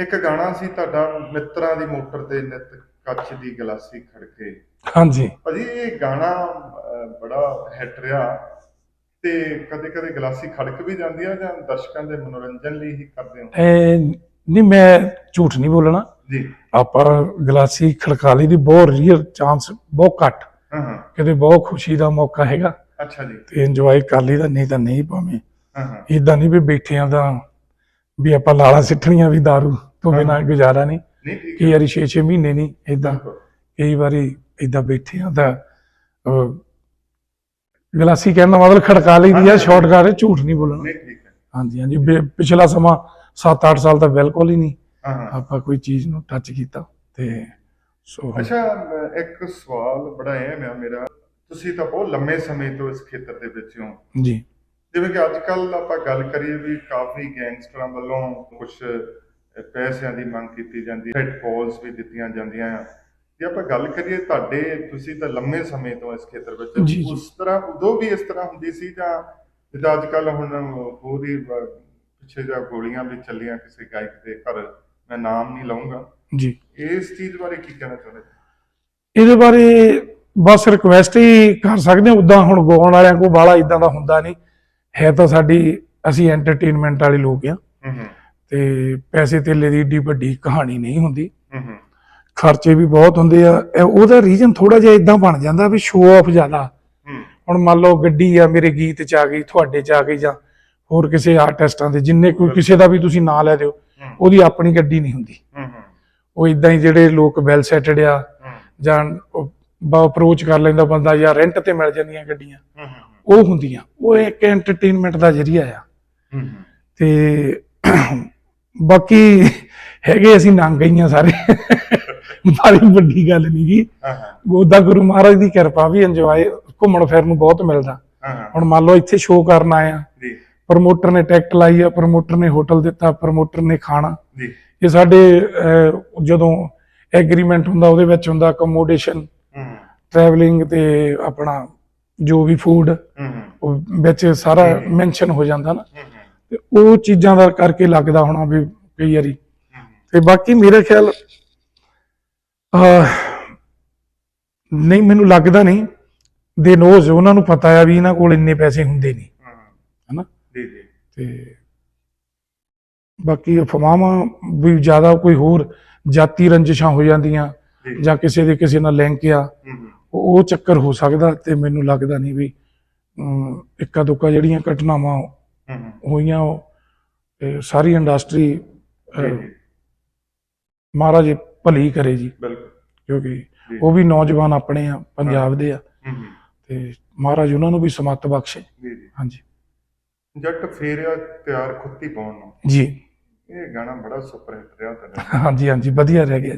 ਇੱਕ ਗਾਣਾ ਸੀ ਤੁਹਾਡਾ ਮਿੱਤਰਾਂ ਦੀ ਮੋਟਰ ਤੇ ਨਿਤ ਕੱਚ ਦੀ ਗਲਾਸੀ ਖੜਕੇ। ਹਾਂਜੀ। ਭਾਜੀ ਇਹ ਗਾਣਾ ਬੜਾ ਹਿੱਟ ਰਿਹਾ ਤੇ ਕਦੇ ਕਦੇ ਗਲਾਸੀ ਖੜਕ ਵੀ ਜਾਂਦੀ ਆ ਜਾਂ ਦਰਸ਼ਕਾਂ ਦੇ ਮਨੋਰੰਜਨ ਲਈ ਹੀ ਕਰਦੇ ਹੋ ਨਹੀਂ ਮੈਂ ਝੂਠ ਨਹੀਂ ਬੋਲਣਾ। ਜੀ। ਆਪਾਂ ਗਲਾਸੀ ਖੜਕਾ ਲਈ ਦੀ ਬਹੁਤ ਰੀਅਲ ਚਾਂਸ ਬਹੁਤ ਘੱਟ। ਹਾਂ ਹਾਂ। ਕਿਤੇ ਬਹੁਤ ਖੁਸ਼ੀ ਦਾ ਮੌਕਾ ਹੈਗਾ। ਅੱਛਾ ਜੀ। ਤੇ ਇੰਜੋਏ ਕਰ ਲਈਦਾ ਨਹੀਂ ਤਾਂ ਨਹੀਂ ਭਾਵੇਂ। ਹਾਂ ਹਾਂ। ਇਦਾਂ ਨਹੀਂ ਵੀ ਬੈਠੇ ਆ ਤਾਂ ਵੀ ਆਪਾਂ ਲਾਲਾ ਸਿੱਟਣੀਆਂ ਵੀ दारू ਤੋਂ ਬਿਨਾਂ ਗੁਜ਼ਾਰਾ ਨਹੀਂ ਕਈ ਵਾਰੀ 6-6 ਮਹੀਨੇ ਨਹੀਂ ਇਦਾਂ। ਕਈ ਵਾਰੀ ਇਦਾਂ ਬੈਠੇ ਆ ਤਾਂ ਗਲਾਸੀ ਕਹਿਣ ਦਾ ਮਤਲਬ ਖੜਕਾ ਲਈ ਦੀ ਆ ਸ਼ਾਰਟ ਕਰ ਝੂਠ ਨਹੀਂ ਬੋਲਣਾ। ਹਾਂਜੀ ਹਾਂਜੀ ਪਿਛਲਾ ਸਮਾਂ 7-8 ਸਾਲ ਤਾਂ ਬਿਲਕੁਲ ਹੀ ਨਹੀਂ। ਆਪਾਂ ਕੋਈ ਚੀਜ਼ ਨੂੰ ਟੱਚ ਕੀਤਾ ਤੇ ਸੋ ਅੱਛਾ ਇੱਕ ਸਵਾਲ ਬੜਾ ਅਹਿਮ ਆ ਮੇਰਾ। ਤੁਸੀਂ ਤਾਂ ਬਹੁਤ ਲੰਮੇ ਸਮੇਂ ਤੋਂ ਇਸ ਖੇਤਰ ਦੇ ਵਿੱਚ ਹੋ। ਜੀ। ਜਿਵੇਂ ਕਿ ਅੱਜ ਕੱਲ ਆਪਾਂ ਗੱਲ ਕਰੀਏ ਵੀ ਕਾਫੀ ਗੈਂਗਸਟਰਾਂ ਵੱਲੋਂ ਕੁਝ ਪੈਸਿਆਂ ਦੀ ਮੰਗ ਕੀਤੀ ਜਾਂਦੀ ਹੈ ਕਾਲਸ ਵੀ ਦਿੱਤੀਆਂ ਜਾਂਦੀਆਂ ਆ। ਜੇ ਆਪਾਂ ਗੱਲ ਕਰੀਏ ਤੁਹਾਡੇ ਤੁਸੀਂ ਤਾਂ ਲੰਮੇ ਸਮੇਂ ਤੋਂ ਇਸ ਖੇਤਰ ਵਿੱਚ। ਉਸ ਤਰ੍ਹਾਂ ਉਦੋਂ ਵੀ ਇਸ ਤਰ੍ਹਾਂ ਹੁੰਦੀ ਸੀ ਜਾਂ ਜਿੱਦਾਂ ਅੱਜ ਕੱਲ ਹੁਣ ਅਹ, ਪਿੱਛੇ ਜਾਂ ਗੋਲੀਆਂ ਵੀ ਚੱਲੀਆਂ ਕਿਸੇ ਗਾਇਕ ਦੇ ਘਰ ਮੈਂ ਨਾਮ ਨਹੀਂ ਲਵਾਂਗਾ ਜੀ। ਇਸ ਚੀਜ਼ ਬਾਰੇ ਕੀ ਕਹਿਣਾ ਚਾਹੁੰਦੇ ਇਹਦੇ ਬਾਰੇ ਬਸ ਰਿਕੁਐਸਟ ਹੀ ਕਰ ਸਕਦੇ ਹਾਂ ਉਦਾਂ ਹੁਣ ਗਾਉਣ ਵਾਲਿਆਂ ਕੋਲ ਬਾਲਾ ਇਦਾਂ ਦਾ ਹੁੰਦਾ ਨਹੀਂ। ਹੈ ਤਾਂ ਸਾਡੀ ਅਸੀਂ ਐਂਟਰਟੇਨਮੈਂਟ ਵਾਲੇ ਲੋਕ ਆ। ਹੂੰ ਹੂੰ। ਤੇ ਪੈਸੇ ਧੇਲੇ ਦੀ ਏਡੀ ਵੱਡੀ ਕਹਾਣੀ ਨਹੀਂ ਹੁੰਦੀ। ਖਰਚੇ ਵੀ ਬਹੁਤ ਹੁੰਦੇ ਆ। ਇਹ- ਉਹਦਾ ਰੀਜਨ ਥੋੜਾ ਜਿਹਾ ਇਦਾਂ ਬਣ ਜਾਂਦਾ ਵੀ ਸ਼ੋਅ ਆਫ ਜ਼ਿਆਦਾ। ਹੁਣ ਮੰਨ ਲਓ ਗੱਡੀ ਆ ਮੇਰੇ ਗੀਤ ਚ ਆ ਗਈ ਤੁਹਾਡੇ ਚ ਆ ਗਈ ਜਾਂ ਹੋਰ ਕਿਸੇ ਆਰਟਿਸਟਾਂ ਦੇ ਜਿੰਨੇ ਕੋਈ ਕਿਸੇ ਦਾ ਵੀ ਤੁਸੀਂ ਨਾਂ ਲੈ ਦਿਓ ਉਹਦੀ ਆਪਣੀ ਗੱਡੀ ਨਹੀਂ ਹੁੰਦੀ। ਉਹ ਇਦਾਂ ਹੀ ਜਿਹੜੇ ਲੋਕ ਵੈਲ ਸੈਟਡ ਆ ਜਾਂ ਬਾ ਅਪਰੋਚ ਕਰ ਲੈਂਦਾ ਬੰਦਾ ਜਾਂ ਰੈਂਟ ਤੇ ਮਿਲ ਜਾਂਦੀਆਂ ਗੱਡੀਆਂ ਉਹ ਹੁੰਦੀਆਂ। ਉਹ ਇੱਕ ਐਂਟਰਟੇਨਮੈਂਟ ਦਾ ਜ਼ਰੀਆ ਆ। ਤੇ ਬਾਕੀ ਹੈਗੇ ਅਸੀਂ ਨੰਗ ਗਈਆਂ ਸਾਰੇ। ਬਾਰੀ ਵੱਡੀ ਗੱਲ ਨਹੀਂ ਹਾਂ ਉਹਦਾ ਗੁਰੂ ਮਹਾਰਾਜ ਦੀ ਕਿਰਪਾ ਵੀ ਇੰਜੋਏ ਘੁੰਮਣ ਫਿਰਨ ਨੂੰ ਬਹੁਤ ਮਿਲਦਾ। ਹੁਣ ਮੰਨ ਲਓ ਇੱਥੇ ਸ਼ੋਅ ਕਰਨ ਆਏ ਆ। ਜੀ। ਪ੍ਰਮੋਟਰ ਨੇ ਟਿਕਟ ਲਾਈ ਆ ਪ੍ਰਮੋਟਰ ਨੇ ਹੋਟਲ ਦਿੱਤਾ ਪ੍ਰਮੋਟਰ ਨੇ ਖਾਣਾ। ਜੀ। ਇਹ ਸਾਡੇ ਜਦੋਂ ਐਗਰੀਮੈਂਟ ਹੁੰਦਾ ਉਹਦੇ ਵਿੱਚ ਹੁੰਦਾ ਅਕੋਮੋਡੇਸ਼ਨ ਟਰੈਵਲਿੰਗ ਤੇ ਆਪਣਾ ਜੋ ਵੀ ਫੂਡ ਵਿੱਚ ਸਾਰਾ ਮੈਂਸ਼ਨ ਹੋ ਜਾਂਦਾ ਨਾ। ਤੇ ਉਹ ਚੀਜ਼ਾਂ ਦਾ ਕਰਕੇ ਲੱਗਦਾ ਹੋਣਾ ਵੀ ਕਈ ਵਾਰੀ। ਤੇ ਬਾਕੀ ਮੇਰੇ ਖਿਆਲ ਨਹੀਂ ਮੈਨੂੰ ਲੱਗਦਾ ਨਹੀਂ। ਦੇ ਨੋਜ਼ ਉਹਨਾਂ ਨੂੰ ਪਤਾ ਆ ਵੀ ਇਹਨਾਂ ਕੋਲ ਇੰਨੇ ਪੈਸੇ ਹੁੰਦੇ ਨਹੀਂ। ਹਾਂ ਹਨਾ? ਜੀ ਜੀ। ਤੇ ਬਾਕੀ ਅਫਵਾਹਾਂ ਵੀ ਜ਼ਿਆਦਾ ਕੋਈ ਹੋਰ ਜਾਤੀ ਰੰਜਿਸ਼ਾਂ ਹੋ ਜਾਂਦੀਆਂ ਜੀ। ਕਿਸੇ ਦੇ ਕਿਸੇ ਨਾਲ ਲਿੰਕ ਆ ਉਹ ਚੱਕਰ ਹੋ ਸਕਦਾ ਤੇ ਮੈਨੂੰ ਲੱਗਦਾ ਨਹੀਂ ਵੀ ਇੱਕਾ ਦੁੱਕਾ ਜਿਹੜੀਆਂ ਘਟਨਾਵਾਂ ਹੋਈਆਂ ਉਹ ਸਾਰੀ ਇੰਡਸਟਰੀ ਮਹਾਰਾਜ ਭਲੀ ਕਰੇ ਜੀ। ਬਿਲਕੁਲ। ਕਿਉਂਕਿ। ਉਹ ਵੀ ਨੌਜਵਾਨ ਆਪਣੇ ਆ ਪੰਜਾਬ ਦੇ ਆ। ਤੇ ਮਹਾਰਾਜ ਉਹਨਾਂ ਨੂੰ ਵੀ ਸਮੱਤ ਬਖਸ਼ੇ। ਹਾਂਜੀ। ਜੱਟ ਫੇਰਿਆ ਤਿਆਰ ਖੁੱਤੀ ਪਾਉਣ ਨੂੰ। ਜੀ। ਇਹ ਗਾਣਾ ਬੜਾ ਸੁਪਰ ਹਿੱਟ ਰਿਹਾ ਤੁਹਾਡਾ ਹਾਂਜੀ ਹਾਂਜੀ ਵਧੀਆ ਰਹਿ ਗਿਆ